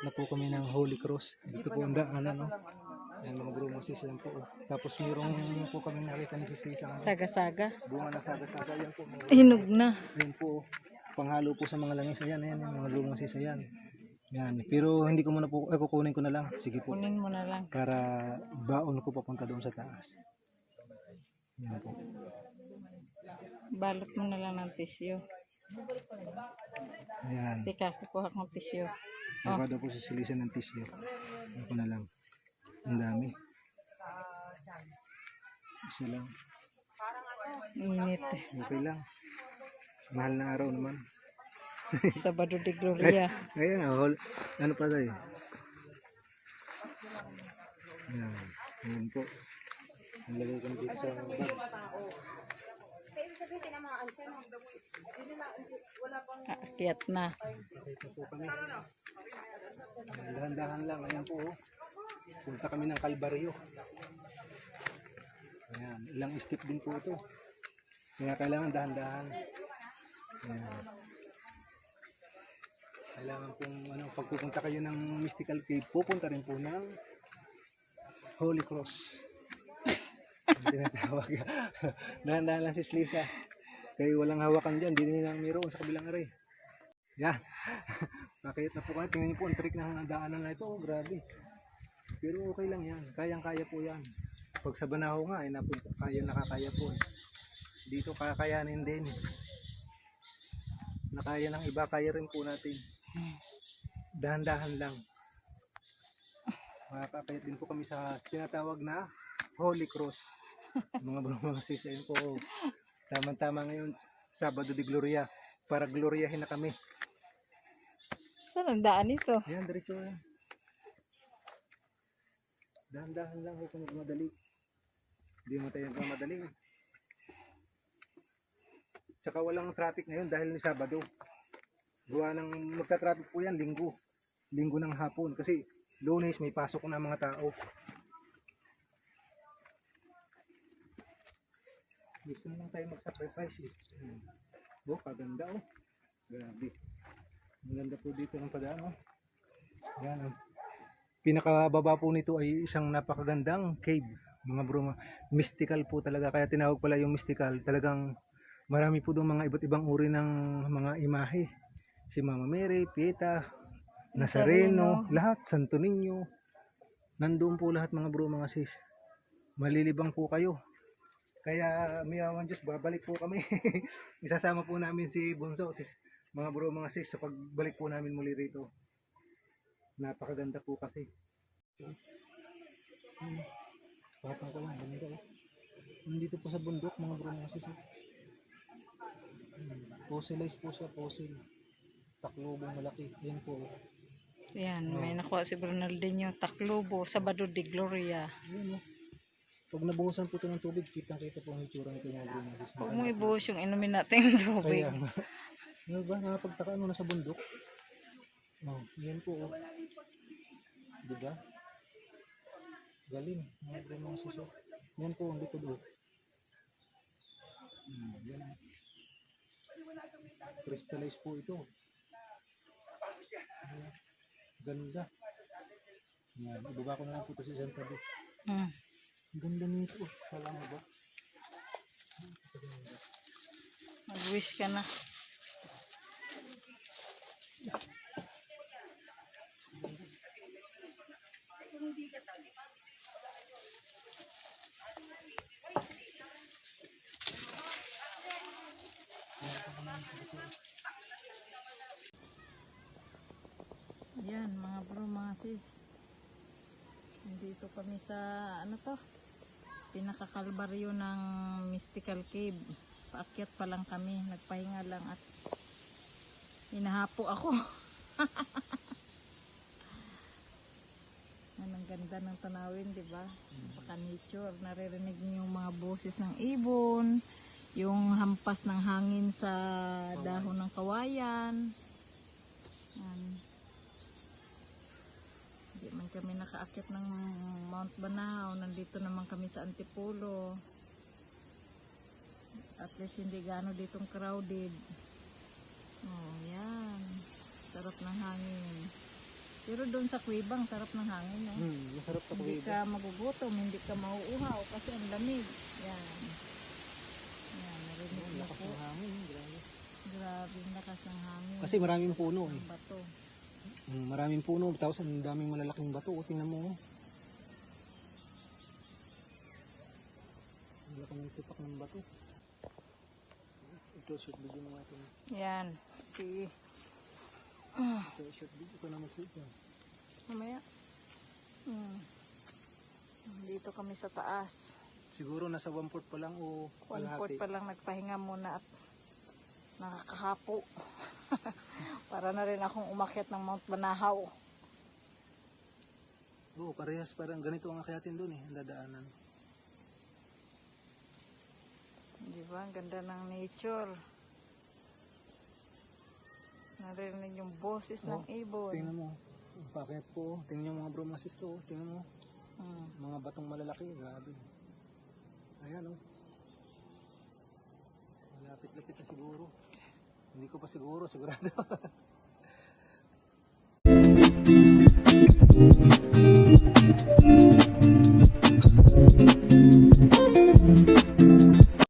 Nakakayat na po kami ng Holy Cross. Dito po ang daanan, no? Yan mga bro, masis yan po. Tapos mayroong po kami nakita ni Sis ano, Saga-saga. Bunga na saga-saga yan po. Mga, Hinog na. yan po. Panghalo po sa mga langis. Ayan, ayan, yan, mga bro, masis yan. Yan. Pero hindi ko muna po, eh, kukunin ko na lang. Sige po. Kunin mo na lang. Para baon ko papunta doon sa taas. Yan po. Balot mo na lang ng tissue. Ayan. Teka, kukuha kong tissue. Oh. Baka daw po sisilisan ng tissue. Ako na lang. Ang dami. Isa lang. Init. Okay lang. Mahal na araw naman. Sabado de Gloria. Ayan, oh, ano pa tayo? Ayan. Ayan po. Ang lagay ko dito sa bag. Aakyat na. Dito po kami. Dahan-dahan lang. Ayan po. Oh. Punta kami ng Kalbaryo. Ayan. Ilang step din po ito. Kaya kailangan dahan-dahan. Kailangan pong ano, pag pupunta kayo ng mystical cave, pupunta rin po ng Holy Cross. Dahan-dahan lang si Slisa. Kaya walang hawakan dyan, hindi nila mayroon sa kabilang aray. Yan. Nakayat na po kayo. Tingnan niyo po ang trick ng daanan na ito. Oh, grabe. Pero okay lang yan. Kayang-kaya po yan. Pag sa Banahaw nga, ay napunta, kaya nakakaya po. eh. Dito kakayanin din. Nakaya ng iba, kaya rin po natin. Dahan-dahan lang. Makakakayat din po kami sa tinatawag na Holy Cross. Mga bromasis, ayun po. Tama-tama ngayon, Sabado de Gloria. Para gloriyahin na kami. Saan ang daan ito? Ayan, diretso yan. Dahan-dahan lang huwag kang magmadali. Hindi mo tayo nagmamadali. Tsaka walang traffic ngayon dahil ni Sabado. Gawa ng magka-traffic po yan linggo. Linggo ng hapon. Kasi lunes may pasok na mga tao. Gusto naman tayo mag-sacrifice eh. Oh, kaganda oh. Grabe. Ang ganda po dito ng padaan oh. Yan oh. Pinakababa po nito ay isang napakagandang cave. Mga bro, mystical po talaga. Kaya tinawag pala yung mystical. Talagang marami po doon mga iba't ibang uri ng mga imahe. Si Mama Mary, Pieta, Nazareno, lahat, Santo Niño. Nandoon po lahat mga bro, mga sis. Malilibang po kayo. Kaya miyawan Diyos, babalik po kami. Isasama po namin si Bunso, sis, mga bro, mga sis, sa pagbalik po namin muli rito. Napakaganda po kasi. Hmm. Batang ko lang, ganda oh. Nandito po sa bundok, mga bro, mga sis. oh. Hmm. Fossilized po siya, fossil. Taklobong malaki. Yan po. oh. Yan, may nakuha si Bernaldinho. Taklobo, Sabado de Gloria. Yan oh. Pag nabuhusan po ito ng tubig, kitang-kita po ang itsura nito mga bro. Huwag mo ibuhos yung inumin natin ng tubig. Kaya. Ano ba? Nakapagtaka ano nasa bundok? Oh, yan po. Oh. Diba? Galing. Mga mga suso. Yan po ang likod. Oh. Hmm, yan. Crystallize po ito. Ayan. Ganda. Yan. Ibaba ko na lang po ito sa isang tabi. Ang Ganda nito. Kala mo ba? Mag-wish ka na. Yan, mga bro, mga sis. Nandito kami sa, ano to? Pinakakalbaryo ng Mystical Cave. Paakyat pa lang kami. Nagpahinga lang at hinahapo ako. Yan, ang ganda ng tanawin, di ba? Napaka nature. Naririnig niyo yung mga boses ng ibon, yung hampas ng hangin sa dahon ng kawayan. Yan. Hindi man kami nakaakit ng Mount Banahaw. Nandito naman kami sa Antipolo. At least hindi gaano ditong crowded. Oh, yan. Sarap ng hangin. Pero doon sa kuwibang, sarap ng hangin. No? Hmm, masarap sa Hindi kuweba. ka magugutom, hindi ka mauuhaw kasi ang lamig. Yan, narinig Oh, mo lakas po. ng hangin. Grabe. Grabe ang lakas ng hangin. Kasi maraming puno eh. bato. Mm, maraming puno, tapos ang daming malalaking bato. O, tingnan mo. oh. Malaki ng tipak ng bato. Ito, shoot video mo natin. Yan, si... Ito, shoot video. Ito naman shoot yan. Mamaya. Hmm. Dito kami sa taas. Siguro nasa 1 port pa lang o One port kalahati. pa lang nagpahinga muna at nakakahapo. Para na rin akong umakyat ng Mount Banahaw. Oo, parehas parang ganito ang akyatin doon eh, ang dadaanan. Di ba? Ang ganda ng nature. Narinig yung boses ng Oh, ibon. Tingnan mo, pakyat po. Tingnan yung mga bromasis to. oh. Tingnan mo, Hmm. mga batong malalaki. Grabe. Ayan oh. Malapit-lapit na siguro. Siguro, sigurado.